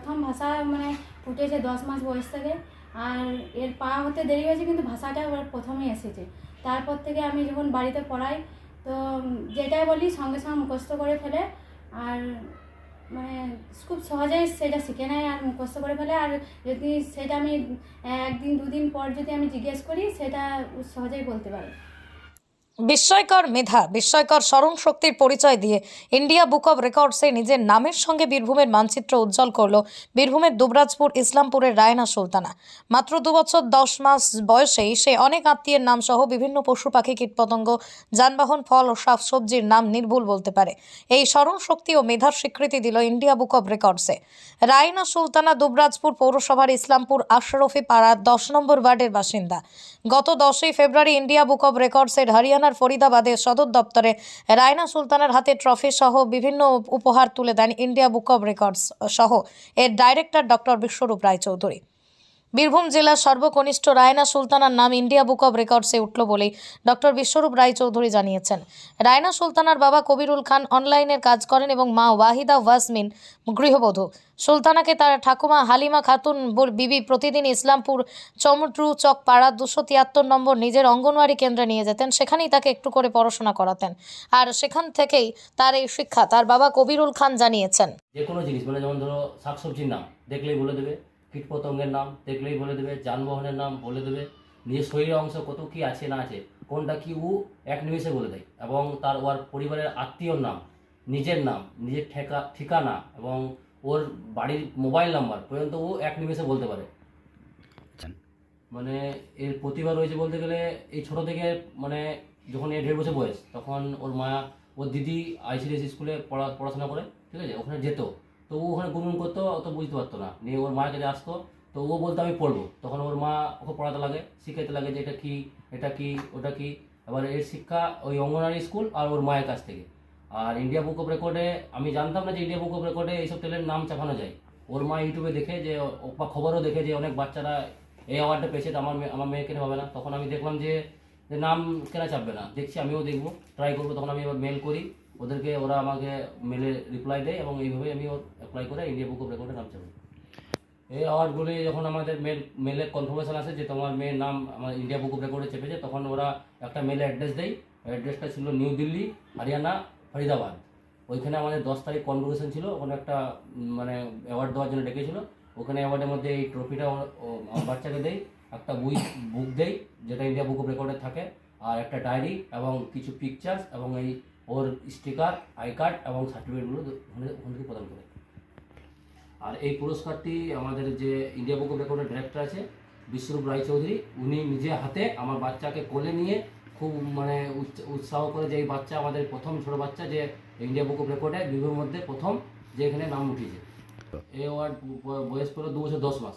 প্রথম ভাষা মানে ফুটেছে দশ মাস বয়স থেকে। আর এর পা হতে দেরি হয়েছে কিন্তু ভাষাটা ওর প্রথমে এসেছে। তারপর থেকে আমি যখন বাড়িতে পড়াই, তো যেটাই বলি সঙ্গে সঙ্গে মুখস্থ করে ফেলে। আর মানে খুব সহজেই সেটা শিখে নেয় আর মুখস্থ করে ফেলে। আর যদি সেটা আমি, একদিন দুদিন পর যদি আমি জিজ্ঞেস করি, সেটা সহজেই বলতে পারে। বিস্ময়কর মেধা, বিস্ময়কর স্মরণ শক্তির পরিচয় দিয়ে ইন্ডিয়া বুক অব রেকর্ডসে নিজের নামের সঙ্গে বীরভূমের মানচিত্র উজ্জ্বল করল বীরভূমের দুবরাজপুর, ইসলামপুরের রায়না সুলতানা। মাত্র দু বছর, দশ মাস বয়সেই সে অনেক আত্মীয়ের নাম সহ বিভিন্ন পশু পাখি, কীটপতঙ্গ, যানবাহন, ফল ও শাকসবজির নাম নির্ভুল বলতে পারে। এই স্মরণ শক্তি ও মেধার স্বীকৃতি দিল ইন্ডিয়া বুক অব রেকর্ডসে। রায়না সুলতানা দুবরাজপুর পৌরসভার ইসলামপুর আশরফি পাড়ার দশ নম্বর ওয়ার্ডের বাসিন্দা। গত দশই ফেব্রুয়ারি ইন্ডিয়া বুক অব রেকর্ডসের হরিয়ানার ফরিদাবাদের সদর দপ্তরে রায়না সুলতানের হাতে ট্রফি সহ বিভিন্ন উপহার তুলে দেন ইন্ডিয়া বুক অব রেকর্ডস সহ। এর ডাইরেক্টর ডক্টর বিশ্বরূপ রায়চৌধুরী। বীরভূম জেলার সর্বকনিষ্ঠ রায়না সুলতানার নাম ইন্ডিয়া বুক অব রেকর্ডসে উঠল বলেই ডক্টর বিশ্বরূপ রায়চৌধুরী জানিয়েছেন। রায়না সুলতানার বাবা কবিরুল খান অনলাইনের কাজ করেন এবং মা ওয়াহিদা ওয়াসমিন গৃহবধূ। সুলতানাকে তার ঠাকুমা হালিমা খাতুন বিবি প্রতিদিন ইসলামপুর চমট্রু চক পাড়া দুশো তিয়াত্তর নম্বর নিজের অঙ্গনওয়াড়ি কেন্দ্রে নিয়ে যেতেন। সেখানেই তাকে একটু করে পড়াশোনা করাতেন। আর সেখান থেকেই তার এই শিক্ষা তার বাবা কবিরুল খান জানিয়েছেন। যে কোনো জিনিস মানে যেমন ধরো শাকসবজির নাম, দেখলেই বলে দেবে। কীটপতঙ্গের নাম, দেখলেই বলে দেবে, যানবাহনের নাম বলে দেবে। নিজের শরীরের অংশ কত কি আছে না আছে, কোনটা কি ও এক নিমেষে বলে দেয়। এবং তার ওর পরিবারের আত্মীয়র নাম, নিজের নাম, নিজের ঠেকা, ঠিকানা এবং ওর বাড়ির মোবাইল নাম্বার পর্যন্ত ও এক নিমেষে বলতে পারে। মানে এর প্রতিভা রয়েছে বলতে গেলে, এই ছোট থেকে মানে যখন এর দেড় বছর বয়স, তখন ওর মা, ওর দিদি আইসিডিএস স্কুলে পড়া, পড়াশোনা করে, ঠিক আছে? ওখানে যেত। তো ও ওখানে গুনগুন করতো অত বুঝতে পারতো না। নিয়ে ওর মায়ের কাছে আসতো, তো ও বলতো, আমি পড়ব। তখন ওর মা ওকে পড়াতে লাগে, শিখাইতে লাগে যে এটা কী এটা কী, ওটা কী। এবার এর শিক্ষা ওই অঙ্গনারী স্কুল আর ওর মায়ের কাছ থেকে। আর ইন্ডিয়া বুক অফ রেকর্ডে আমি জানতাম না যে ইন্ডিয়া বুক অফ রেকর্ডে এইসব তেলের নাম চাপানো যায়। ওর মা ইউটিউবে দেখে যে বা খবরও দেখে যে অনেক বাচ্চারা এই অ্যাওয়ার্ডটা পেয়েছে, তো আমার মেয়ে- আমার মেয়ে কেন হবে না? তখন আমি দেখলাম যে নাম কেনা চাপবে না? দেখছি, আমিও দেখব ট্রাই করব। তখন আমি এবার মেল করি। ওদেরকে ওরা আমাকে মেলে রিপ্লাই দেয় এবং এইভাবে আমি ওর অ্যাপ্লাই করে ইন্ডিয়া বুক অফ রেকর্ডে নাম চাপি এই অ্যাওয়ার্ডগুলি যখন আমাদের মেল মেলে কনফার্মেশন আসে যে তোমার মেয়ের নাম আমার ইন্ডিয়া বুক অফ রেকর্ডে চেপেছে, তখন ওরা একটা মেলে অ্যাড্রেস দেয়। অ্যাড্রেসটা ছিল নিউ দিল্লি হরিয়ানা ফরিদাবাদ ওইখানে আমাদের দশ তারিখ কনভোকেশন ছিল, ওখানে একটা মানে অ্যাওয়ার্ড দেওয়ার জন্য ডেকেছিল। ওখানে অ্যাওয়ার্ডের মধ্যে এই ট্রফিটা আমার বাচ্চাকে দেয়, একটা বই বুক দেয়, যেটা ইন্ডিয়া বুক অফ রেকর্ডে থাকে, আর একটা ডায়েরি এবং কিছু পিকচার্স এবং এই ওর স্টিকার আই কার্ড এবং সার্টিফিকেটগুলো ওখানে থেকে প্রদান করে আর এই পুরস্কারটি আমাদের যে ইন্ডিয়া বুক অফ রেকর্ডের ডিরেক্টর আছে বিশ্বরূপ রায়চৌধুরী উনি নিজে হাতে আমার বাচ্চাকে কোলে নিয়ে খুব মানে উৎস- উৎসাহ করে যে এই বাচ্চা আমাদের প্রথম ছোট বাচ্চা যে ইন্ডিয়া বুক অফ রেকর্ডে বিভুর মধ্যে প্রথম যে এখানে নাম উঠিয়েছে এই অ্যাওয়ার্ড বয়স পড়ল দু বছর দশ মাস